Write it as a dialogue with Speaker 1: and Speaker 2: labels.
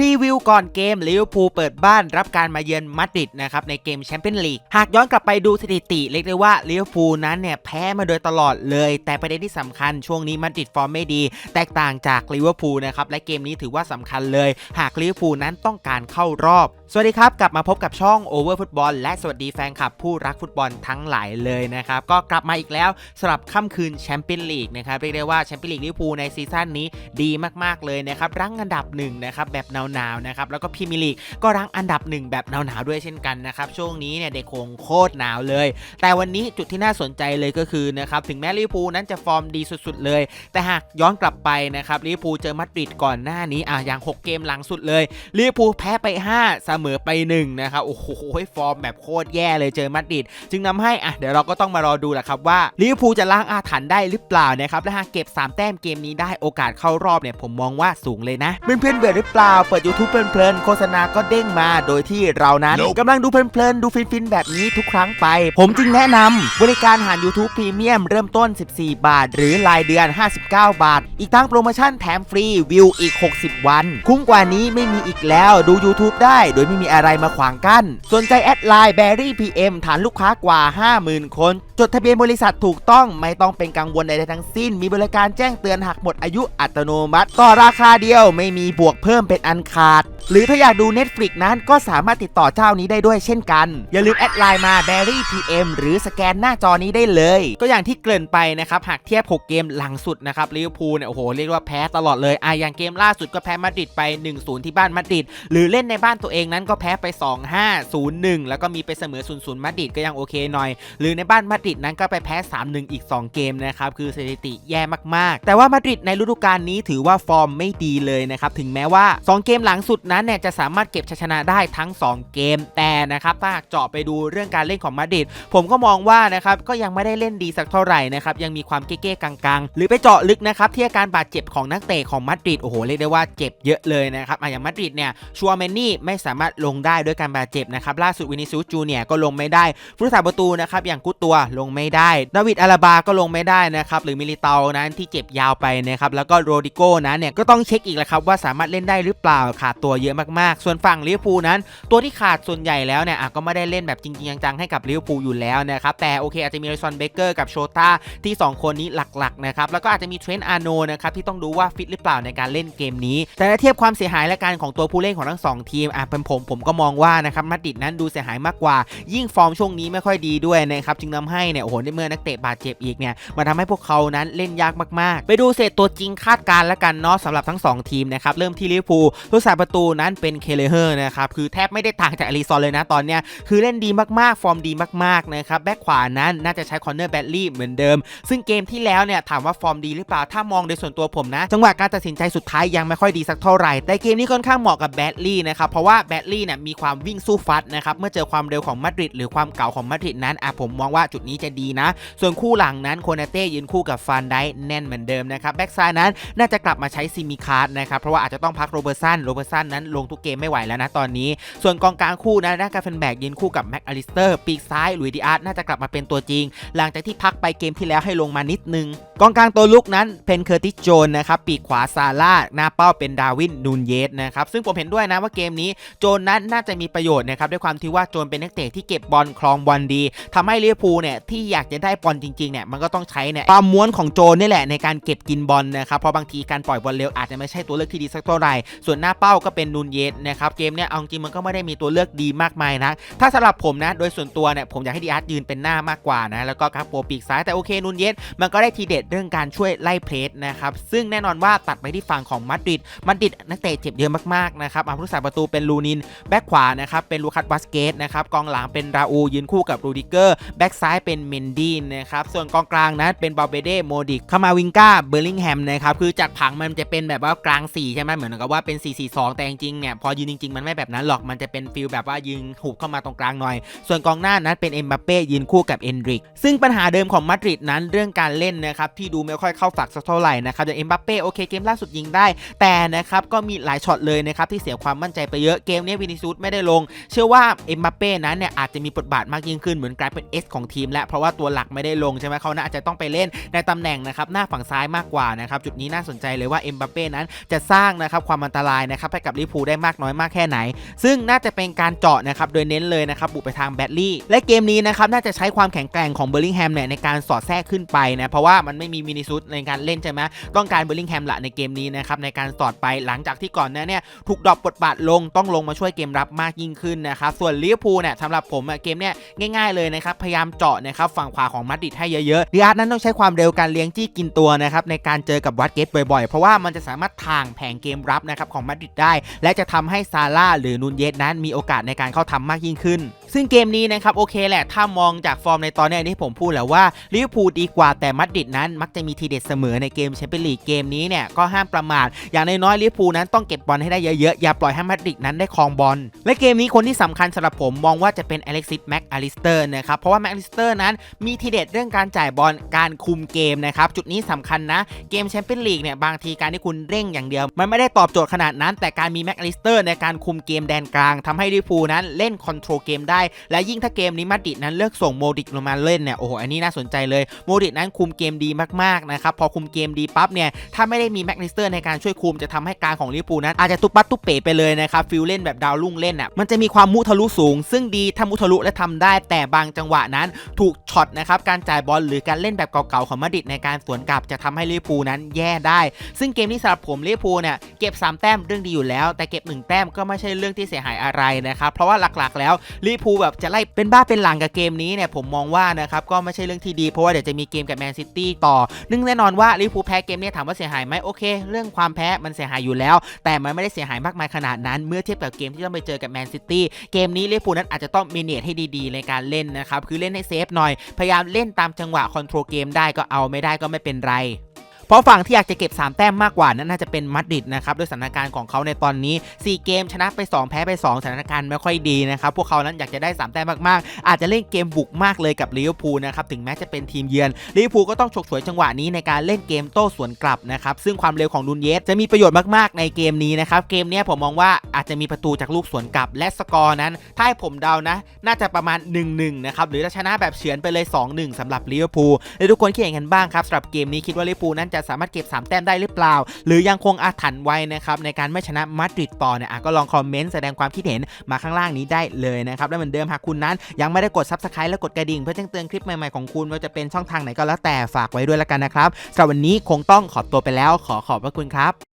Speaker 1: รีวิวก่อนเกมลิเวอร์พูลเปิดบ้านรับการมาเยือนมาดริดนะครับในเกมแชมเปี้ยนลีกหากย้อนกลับไปดูสถิติเรียกได้ว่าลิเวอร์พูลนั้นเนี่ยแพ้มาโดยตลอดเลย แต่ประเด็นที่สำคัญช่วงนี้มาดริดฟอร์มไม่ดี แตกต่างจากลิเวอร์พูลนะครับและเกมนี้ถือว่าสำคัญเลย หากลิเวอร์พูลนั้นต้องการเข้ารอบ สวัสดีครับ กลับมาพบกับช่อง Over Football และสวัสดีแฟนคลับผู้รักฟุตบอลทั้งหลายเลยนะครับก็กลับมาอีกแล้วสำหรับค่ำคืนแชมเปี้ยนลีกนะครับเรียกได้ว่าแชมเปี้ยนลีกลิเวอร์พูลในซีซั่นนี้ดีมากๆเลยนะครับรั้งอันดับหนึ่งนะครับแบบหนาวๆนะครับแล้วก็พรีมียร์ลีกก็รั้งอันดับหนึ่งแบบหนาวๆด้วยเช่นกันนะครับช่วงนี้เนี่ยเด็กคงโคตรหนาวเลย แต่วันนี้จุดที่น่าสนใจเลยก็คือนะครับถึงแม้ลิเวอร์พูลนั้นจะฟอร์มดีสุดๆเลย แต่หากย้อนกลับไปนะครับลิเวอร์พูลเจอมาดริดก่อนหน้านี้อะอย่าง 6 เกมหลังสุดเลยลิเวอร์พูลแพ้ไป 5 เสมอไป1นะครับโอ้โหฟอร์มแบบโคตรแย่เลยเจอมาดริดจึงนำให้อะเดี๋ยวเราก็ต้องมารอดูแหละครับว่าลิเวอร์พูลจะล้างอาถรรพ์ได้หรือเปล่านะครับและหากเก็บ 3 แต้มเกมนี้ได้โอกาสเข้ารอบเนี่ยผมมองว่าสูงเลยนะเพื่อนๆเบื่อหรือเปล่าเปิด YouTube เพลินๆโฆษณาก็เด้งมาโดยที่เรานั้น
Speaker 2: Nope
Speaker 1: กำลังดูเพลินๆดูฟินๆแบบนี้ทุกครั้งไป ผมจึงแนะนำบริการหาร YouTube Premium เริ่มต้น 14 บาท หรือรายเดือน 59 บาท อีกทั้งโปรโมชั่นแถมฟรีวิวอีก 60 วัน คุ้มกว่านี้ไม่มีอีกแล้วดู YouTube ได้โดยไม่มีอะไรมาขวางกั้น สนใจแอดไลน์ Berry PM ฐานลูกค้ากว่า 50,000 คน จดทะเบียนบริษัทถูกต้องไม่ต้องเป็นกังวลใดๆทั้งสิ้น มีบริการแจ้งเตือนหากหมดอายุอัตโนมัติ ต่อราคาเดียวไม่มีบวกเพิ่มเป็นอันขาด หรือถ้าอยากดู Netflix นั้นก็สามารถติดต่อเจ้านี้ได้ด้วยเช่นกัน อย่าลืมแอดไลน์มา Berry PM หรือสแกนหน้าจอนี้ได้เลย ก็อย่างที่เกริ่นไปนะครับหากเทียบ 6 เกมหลังสุดนะครับลิเวอร์พูลเนี่ยโอ้โหเรียกว่าแพ้ตลอดเลยอะอย่างเกมล่าสุดก็แพ้มาดริดไป 1-0 ที่บ้านมาดริดหรือเล่นในบ้านตัวเองนั้นก็แพ้ไป 2-5 0-1 แล้วก็มีไปเสมอ0-0มาดริดก็ยังโอเคหน่อย หรือในบ้านมาดริดนั้นก็ไปแพ้ 3-1 อีก 2 เกมนะครับ คือสถิติแย่มากๆ แต่ว่ามาดริดในฤดูกาลนี้ถือว่าฟอร์มไม่ดีเลยนะครับ ถึงแม้ว่า 2 เกมหลังสุดนั้นเนี่ยจะสามารถเก็บชัยชนะได้ทั้ง 2 เกม แต่นะครับถ้าหากเจาะไปดูเรื่องการเล่นของมาดริดผมก็มองว่านะครับก็ยังไม่ได้เล่นดีสักเท่าไหร่นะครับยังมีความเก้ๆกังๆ หรือไปเจาะลึกนะครับที่อาการบาดเจ็บของนักเตะของมาดริดโอ้โหเรียกได้ว่าเจ็บเยอะเลยนะครับอย่างมาดริดเนี่ยชัวเมนนี่ไม่สามารถลงได้ด้วยการบาดเจ็บนะครับล่าสุดวินิซูจูเนียก็ลงไม่ได้ผู้รักษาประตูนะครับอย่างกุตตัวลงไม่ได้ดาวิดอาราบาก็ลงไม่ได้นะครับหรือมิลิเตานั้นที่เจ็บยาวไปนะครับแล้วก็โรดิโก้นั้นเนี่ยก็ต้องเช็คอีกแล้วครับว่าสามารถเล่นได้หรือเปล่าขาดตัวเยอะมากๆ ส่วนฝั่งลิเวอร์พูลนั้น ตัวที่ขาดส่วนใหญ่แล้วเนี่ยอะก็ไม่ได้เล่นแบบจริงๆจังๆให้กับลิเวอร์พูลอยู่แล้วนะครับแต่โอเคอาจจะมีไรซอนเบเกอร์กับโชตาที่ 2 คนนี้หลักๆนะครับแล้วก็อาจจะมีเทรนต์อาร์โนนะครับที่ต้องดูว่าฟิตหรือเปล่าในการเล่นเกมนี้ แต่ถ้าเทียบความเสียหายและการของตัวผู้เล่นของทั้งสองทีมอะเป็นผมผมก็มองว่านะครับมาดริดนั้นดูเสียหายมากกว่า ยิ่งฟอร์มช่วงนี้ไม่ค่อยดีด้วยนะครับจึงทำให้เนี่ยโอ้โหในเมื่อนักเตะบาดเจ็บอีกเนี่ยมันทำให้พวกเขานั้นเล่นยากมากๆ ไปดูเศษตัวจริงคาดการณ์แล้วกันเนาะสำหรับทั้ง 2 ทีมนะครับเริ่มที่ลิเวอร์พูลผู้สาประตูนั้นเป็นเคเลเฮอร์นะครับคือแทบไม่ได้ต่างจากอลิซอนเลยนะตอนเนี้ยคือเล่นดีมากๆ ฟอร์มดีมากๆนะครับแบ็คขวานั้นน่าจะใช้คอนเนอร์แบดลี่เหมือนเดิม ซึ่งเกมที่แล้วเนี่ยถามว่าฟอร์มดีหรือเปล่าถ้ามองโดยส่วนตัวผมนะ จังหวะการตัดสินใจสุดท้ายยังไม่ค่อยดีสักเท่าไหร่ แต่เกมนี้ค่อนข้างเหมาะกับแบดลี่นะครับเพราะว่าแบดลี่เนี่ยมีความวิ่งสู้ฟัดนะครับเมื่อเจอความเร็วของมาดริดหรือความเก่าของมาดริดนั้นอะผมมองว่าจุดนี้จะดีนะ ส่วนคู่หลังนั้นโคนาเต้ยืนคู่กับฟานไดแน่นเหมือนเดิมนะครับแบ็กซ้ายนั้นน่าจะกลับมาใช้ซิมิคาร์ดนะครับเพราะว่าอาจจะต้องพักโรเบอร์สันโรเบอร์สันนั้นลงทุกเกมไม่ไหวแล้วนะตอนนี้ ส่วนกองกลางคู่นะด้านกาเฟนแบกยืนคู่กับแม็กอลิสเตอร์ปีกซ้ายลุยดิอาร์ตน่าจะกลับมาเป็นตัวจริง หลังจากที่พักไปเกมที่แล้วให้ลงมานิดนึงกองกลางตัวลุกนั้นเป็นเคอร์ติสโจนนะครับปีกขวาซาร่าหน้าเป้าเป็นดาวินนูนเยสนะครับซึ่งผมเห็นด้วยนะว่าเกมนี้โจนนั้นน่าจะมีประโยชน์นะครับด้วยความที่ว่าโจนเป็นนักเตะที่เก็บบอลคลองบอลดีทำให้ลิเวอร์พูลเนี่ยที่อยากจะได้บอลจริงๆเนี่ยมันก็ต้องใช้เนี่ยความม้วนของโจนนี่แหละในการเก็บกินบอลนะครับเพราะบางทีการปล่อยบอลเร็วอาจจะไม่ใช่ตัวเลือกที่ดีสักเท่าไหร่ส่วนหน้าเป้าก็เป็นนูนเยสนะครับเกมเนี่ยเอาจริงมันก็ไม่ได้มีตัวเลือกดีมากมายนะถ้าสำหรับผมนะโดยส่วนตัวเนี่ยผมอยากให้ดีอาร์ตยืนเป็นหน้ามากกว่านะแล้วก็ครับโปรปีกซ้ายแต่โอเคนูนเยสมันก็ได้ทีเด็ดเรื่องการช่วยไล่เพลสนะครับซึ่งแน่นอนว่าตัดไปที่ฝั่งของมาดริดมาดริดนักเตะเจ็บเยอะมากๆนะครับอาผู้รักษาประตูเป็นลูนินแบ็คขวานะครับเป็นลูคัสบาสเกตนะครับกองหลังเป็นราอูยืนคู่กับรูดิเกอร์แบ็คซ้ายเป็นเมนดีนนะครับส่วนกองกลางนั้นเป็นบาเบเดโมดิกคามาวิงกาเบอร์ลิงแฮมนะครับคือจากผังมันจะเป็นแบบว่ากลาง4ใช่ไหมเหมือนกับว่าเป็น 4-4-2 แต่จริงๆเนี่ยพอยืนจริงๆ มันไม่แบบนั้นหรอกมันจะเป็นฟิลแบบว่ายืนหุบเข้ามาตรงกลางหน่อย ส่วนกองหน้านั้นเป็นเอ็มบัปเป้ยืนคู่กับเอนดริกซึ่งปัญหาเดิมของมาดริดนั้นเรื่องการเล่นนะครับที่ดูไม่ค่อยเข้าฝักสักเท่าไหร่นะครับอย่างเอ็มบัปเป้โอเคเกมล่าสุดยิงได้ แต่นะครับก็มีหลายช็อตเลยนะครับที่เสียความมั่นใจไปเยอะเกมนี้วินิซูสไม่ได้ลง เชื่อว่าเอ็มบัปเป้นั้นเนี่ยอาจจะมีบทบาทมากยิ่งขึ้นเหมือนกลายเป็นเอสของทีมแล้วแล้วเพราะว่าตัวหลักไม่ได้ลงใช่ไหมเขาน่าจะต้องไปเล่นในตำแหน่งนะครับหน้าฝั่งซ้ายมากกว่านะครับจุดนี้น่าสนใจเลยว่าเอ็มบัปเป้นั้นจะสร้างนะครับความอันตรายนะครับให้กับลิเวอร์พูได้มากน้อยมากแค่ไหน ซึ่งน่าจะเป็นการเจาะนะครับโดยเน้นเลยนะครับบุกไปทางแบตลี่และเกมนี้นะครับน่าจะใช้ความแข็งแกร่งของเบอร์ลิงแฮมเนี่ยในการสอดแทรกขึ้นไปนะเพราะว่ามันไม่มีมินิซุตในการเล่นใช่ไหมต้องการเบอร์ลิงแฮมละในเกมนี้นะครับในการสอดไปหลังจากที่ก่อนหน้าเนี่ยถูกดรอปบทบาทลงต้องลงมาช่วยเกมรับมากยิ่งขึ้นนะครับส่วนลิเวอร์พูลเนี่ยสำหรับผมเกมเนี่ยง่าย ๆเลยนะครับพยายามเจาะนะครับฝั่งขวาของมาดริดให้เยอะๆดีอาร์ตนั้นต้องใช้ความเร็วการเลี้ยงจี้กินตัวนะครับในการเจอกับวัดเกตบ่อยๆ เพราะว่ามันจะสามารถทางแผงเกมรับนะครับของมาดริดได้ และจะทำให้ซาร่าหรือนูนเยสนั้นมีโอกาสในการเข้าทำมากยิ่งขึ้น ซึ่งเกมนี้นะครับโอเคแหละ ถ้ามองจากฟอร์มในตอนนี้ที่ผมพูดแล้วว่าลิเวอร์พูลดีกว่าแต่มาดริดนั้นมักจะมีทีเด็ดเสมอในเกมแชมเปี้ยนลีกเกมนี้เนี่ยก็ห้ามประมาทอย่างน้อยๆลิเวอร์พูลนั้นต้องเก็บบอลให้ได้เยอะๆอย่าปล่อยให้มาดริดนั้นได้ครองบอลและเกมนี้คนที่สำคัญสำหรับผมมองว่าจะเป็นอเล็กซิสแม็กอลิสเตอร์นะครับเพราะว่าแม็กอลิสเตอร์นั้นมีทีเด็ดเรื่องการจ่ายบอลการคุมเกมนะครับจุดนี้สำคัญนะเกมแชมเปี้ยนลีกเนี่ยบางทีการที่คุณเร่งอย่างเดียว มันไม่ได้ตอบโจทย์ขนาดนั้น แต่การมีแม็กอลิสเตอร์ในการคุมเกมแดนกลางทำให้ลิเวอร์พูลนั้นเล่นคอนโทรลเกมได้และยิ่งถ้าเกมนี้มาดิดนั้นเลือกส่งโมดิกลงมาเล่นเนี่ยโอ้โหอันนี้น่าสนใจเลยโมดิกนั้นคุมเกมดีมากๆนะครับพอคุมเกมดีปั๊บเนี่ยถ้าไม่ได้มีแม็กลิสเตอร์ในการช่วยคุมจะทำให้การของลิเวอร์พูนั้นอาจจะตุ๊บปัดตุบเป๋ไปเลยนะครับฟิลเล่นแบบดาวรุ่งเล่นอะมันจะมีความมุทะลุสูง ซึ่งดีถ้ามุทะลุและทำได้แต่บางจังหวะนั้นถูกช็อตนะครับการจ่ายบอลหรือการเล่นแบบเก่าๆของมาดิดในการสวนกลับจะทำให้ลิเวอร์พูนั้นแย่ได้ ซึ่งเกมนี้สำหรับผมลิเวอร์พูเนี่ยเก็บ 3 แต้มเรื่องดีอยู่แล้ว แต่เก็บ 1 แต้มก็ไม่ใช่เรื่องที่เสียหายอะไรนะครับเพราะว่าหลักๆแล้วลิเวอร์พูลแบบจะไล่เป็นบ้าเป็นหลังกับเกมนี้เนี่ยผมมองว่านะครับก็ไม่ใช่เรื่องที่ดีเพราะว่าเดี๋ยวจะมีเกมกับแมนซิตี้ต่อ นึ่งแน่นอนว่าลิเวอร์พูลแพ้เกมนี้ถามว่าเสียหายไหมโอเค เรื่องความแพ้มันเสียหายอยู่แล้ว แต่มันไม่ได้เสียหายมากมายขนาดนั้น เมื่อเทียบกับเกมที่ต้องไปเจอกับแมนซิตี้เกมนี้ลิเวอร์พูลนั้นอาจจะต้องมีเนตให้ดีๆ ในการเล่นนะครับคือเล่นให้เซฟหน่อยพยายามเล่นตามจังหวะคอนโทรลเกมได้ก็เอาไม่ได้ก็ไม่เป็นไร เพราะฝั่งที่อยากจะเก็บ 3 แต้มมากกว่านั้นน่าจะเป็นมาดริดนะครับด้วยสถานการณ์ของเขาในตอนนี้ 4 เกมชนะไป 2 แพ้ไป 2 สถานการณ์ไม่ค่อยดีนะครับพวกเขานั้นอยากจะได้ 3 แต้มมากๆ อาจจะเล่นเกมบุกมากเลยกับลิเวอร์พูลนะครับถึงแม้จะเป็นทีมเยือนลิเวอร์พูลก็ต้องฉกฉวยจังหวะนี้ในการเล่นเกมโต้สวนกลับนะครับซึ่งความเร็วของดุนเยสจะมีประโยชน์มากๆในเกมนี้นะครับเกมนี้ผมมองว่าอาจจะมีประตูจากลูกสวนกลับ และสกอร์นั้น ถ้าให้ผมเดานะ น่าจะประมาณ 1-1 นะครับ หรือจะชนะแบบเฉือนไปเลย 2-1สำหรับลิเวอร์พูลและทุกคนคิดอย่างไงกันบ้างครับสำหรับเกมนี้คิดว่าลิเวอร์พูลนั้นจะสามารถเก็บ 3 แต้มได้หรือเปล่า หรือยังคงอาถรรพ์ไว้นะครับในการไม่ชนะมาดริดต่อเนี่ยอะก็ลองคอมเมนต์แสดงความคิดเห็นมาข้างล่างนี้ได้เลยนะครับและเหมือนเดิมหากคุณนั้น ยังไม่ได้กด s u b สไครต์และกดกระดิ่งเพื่อแจ้งเตือนคลิปใหม่ๆของคุณว่าจะเป็นช่องทางไหนก็แล้วแต่ฝากไว้ด้วยแล้วกันนะครับสำหรับวันนี้คงต้องขอตัวไปแล้ว ขอขอบพระคุณครับ